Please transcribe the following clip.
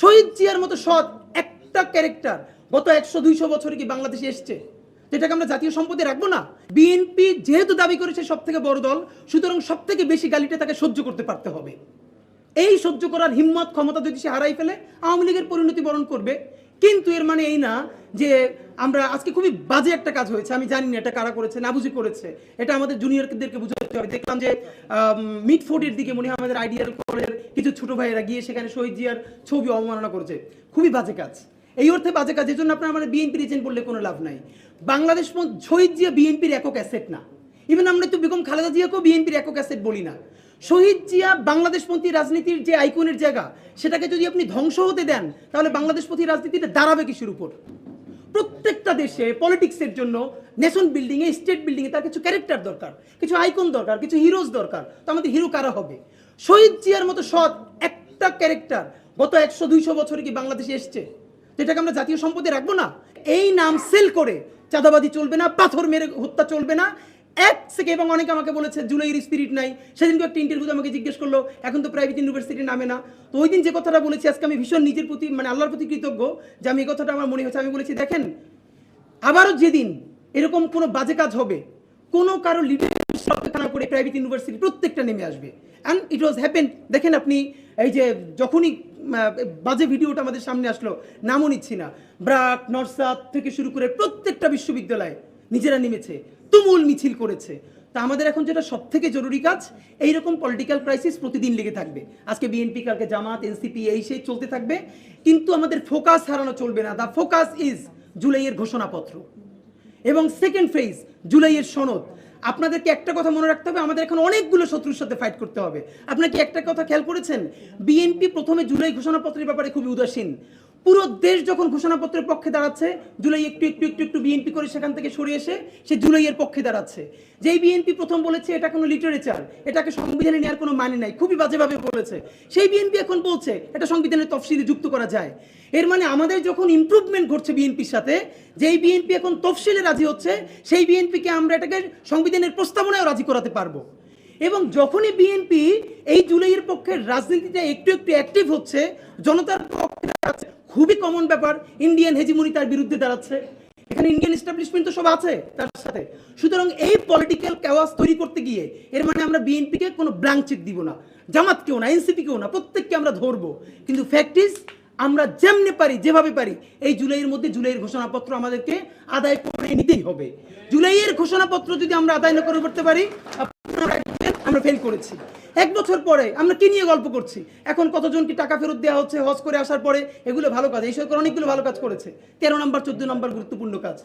শহীদ জিয়ার মতো সৎ একটা ক্যারেক্টার গত একশো দুইশো বছরে কি বাংলাদেশে এসছে? যেটাকে আমরা জাতীয় সম্পদে রাখব না? বিএনপি যেহেতু দাবি করেছে সব থেকে বড় দল, সুতরাং সব থেকে বেশি গালিটা তাকে সহ্য করতে পারতে হবে। এই সহ্য করার হিম্মত ক্ষমতা যদি সে হারাই ফেলে, আওয়ামী লীগের পরিণতি বরণ করবে। কিন্তু এর মানে এই না যে আমরা আজকে খুবই বাজে একটা কাজ হয়েছে। আমি জানি না এটা কারা করেছে না বুঝি করেছে। এটা আমাদের জুনিয়রদেরকে বুঝাতে হবে। দেখলাম যে মিড ফোর্টের দিকে মনে হয় আমাদের আইডিয়াল কলের কিছু ছোট ভাইয়েরা গিয়ে সেখানে শহীদ জিয়ার ছবি অবমাননা করেছে। খুবই বাজে কাজ। এই অর্থে বাজে কাজ, এজন্য আপনার মানে বিএনপি রিজেন্ট বললে কোনো লাভ নাই। বাংলাদেশ শহীদ জিয়া বিএনপির একক অ্যাসেট না। ইভেন আমরা তো বেগম খালেদা জিয়াকেও বিএনপির একক অ্যাসেট বলি না। শহীদ জিয়া বাংলাদেশপন্থী রাজনীতির যে আইকনের জায়গা, সেটাকে যদি আপনি ধ্বংস হতে দেন, তাহলে বাংলাদেশপন্থী রাজনীতিটা দাঁড়াবে কিসের উপর? প্রত্যেকটা দেশে পলিটিক্সের জন্য নেশন বিল্ডিংয়ে স্টেট বিল্ডিং এ তার কিছু ক্যারেক্টার দরকার, কিছু আইকন দরকার, কিছু হিরোজ দরকার, তো আমাদের হিরো কারা হবে? শহীদ জিয়ার মতো সৎ একটা ক্যারেক্টার গত একশো, দুইশো বছরে কি বাংলাদেশে এসছে? যেটাকে আমরা জাতীয় সম্পদে রাখব না? এই নাম সেল করে চাঁদাবাদি চলবে না, পাথর মেরে হত্যা চলবে না এক থেকে এবং অনেকে আমাকে বলেছে, জুলাইয়ের স্পিরিট নাই। সেদিনকে একটা ইন্টারভিউতে আমাকে জিজ্ঞেস করল, এখন তো প্রাইভেট ইউনিভার্সিটি নামে না। তো ওই দিন যে কথাটা বলেছি, আজকে আমি ভীষণ নিজের প্রতি মানে আল্লাহর প্রতি কৃতজ্ঞ যে আমি এই কথাটা আমার মনে হচ্ছে আমি বলেছি, দেখেন, আবারও যেদিন এরকম কোনো বাজে কাজ হবে, কোনো কারও লিডারশিপ করে প্রাইভেট ইউনিভার্সিটি প্রত্যেকটা নেমে আসবে। অ্যান্ড ইট ওয়াজ হ্যাপেন দেখেন আপনি, এই যে যখনই বাজে ভিডিওটা আমাদের সামনে আসলো, নামও নিচ্ছি না। ব্রাক, নরসাদ থেকে শুরু করে প্রত্যেকটা বিশ্ববিদ্যালয় নিজেরা নেমেছে। তুমুল মিছিল করেছে। তা আমাদের এখন যেটা সব থেকে জরুরি কাজ, এইরকম পলিটিক্যাল ক্রাইসিস প্রতিদিন লেগে থাকবে। আজকে বিএনপি কালকে জামাত এনসিপি এই সেই চলতে থাকবে। কিন্তু আমাদের ফোকাস হারানো চলবে না। দ্য ফোকাস ইজ জুলাইয়ের ঘোষণাপত্র। এবং সেকেন্ড ফেজ জুলাইয়ের সনদ। আপনাদেরকে একটা কথা মনে রাখতে হবে, আমাদের এখন অনেকগুলো শত্রুর সাথে ফাইট করতে হবে। আপনারা কি একটা কথা খেয়াল করেছেন? বিএনপি প্রথমে জুলাই ঘোষণাপত্রের ব্যাপারে খুবই উদাসীন। পুরো দেশ যখন ঘোষণাপত্রের পক্ষে দাঁড়াচ্ছে, জুলাই একটু একটু একটু একটু বিএনপি করে সেখান থেকে সরে এসে সে জুলাইয়ের পক্ষে দাঁড়াচ্ছে। যেই বিএনপি প্রথম বলেছে, এটা কোনো লিটারেচার এটাকে সংবিধানে নেওয়ার কোনো মানে নাই, খুবই বাজেভাবে বলেছে। সেই বিএনপি এখন বলছে, এটা সংবিধানের তফসিলে যুক্ত করা যায়। এর মানে আমাদের যখন ইমপ্রুভমেন্ট ঘটছে বিএনপির সাথে, যেই বিএনপি এখন তফসিলে রাজি হচ্ছে, সেই বিএনপিকে আমরা এটাকে সংবিধানের প্রস্তাবনায় রাজি করাতে পারব। এবং যখনই বিএনপি এই জুলাইয়ের পক্ষে রাজনীতিতে একটু একটু অ্যাক্টিভ হচ্ছে, জনতার পক্ষে খুবই কমন ব্যাপার ইন্ডিয়ান হেজিমনি তার বিরুদ্ধে দাঁড়াচ্ছে। এখানে ইন্ডিয়ান এস্টাবলিশমেন্ট তো সব আছে তার সাথে। সুতরাং এই পলিটিক্যাল ক্যাওয়াস তৈরি করতে গিয়ে এর মানে আমরা বিএনপিকে কোনো ব্ল্যাঙ্ক চেক দিব না। জামাতকেও না এনসিপিকেও না, প্রত্যেককে আমরা ধরবো। কিন্তু ফ্যাক্ট ইজ আমরা যেমনি পারি, যেভাবে পারি, এই জুলাইয়ের মধ্যে জুলাইয়ের ঘোষণাপত্র আমাদেরকে আদায় করে নিতেই হবে। জুলাইয়ের ঘোষণাপত্র যদি আমরা আদায় না করে করতে পারি আমরা ফেল করেছি। এক বছর পরে আমরা কি নিয়ে গল্প করছি? এখন কতজনকে টাকা ফেরত দেওয়া হচ্ছে, হজ করে আসার পরে, এগুলো ভালো কাজ, এই সরকার অনেকগুলো ভালো কাজ করেছে। তেরো নম্বর, চোদ্দ নম্বর গুরুত্বপূর্ণ কাজ।